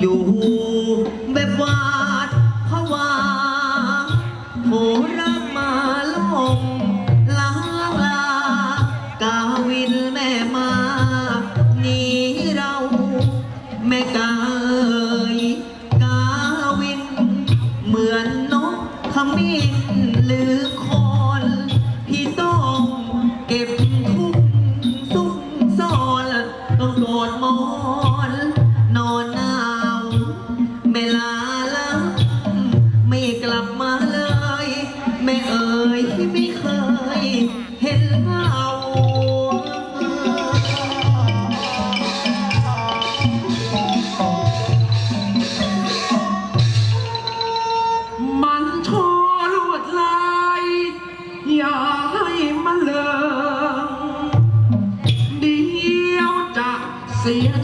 อยู่ แบบวาดผวาโหรัมาลงลาลา กาวินแม่มาหนีเรา แม่กาเอ๋ยกาวิน เหมือนนกขมิ้นหรือคนาวไม่ลาแลับไม่กลับมาเลยไม่เอ่ยไม่เคยเห็นเงามันโชว์ลวดลายอย่าให้มันเลิงเดียวจะเสีย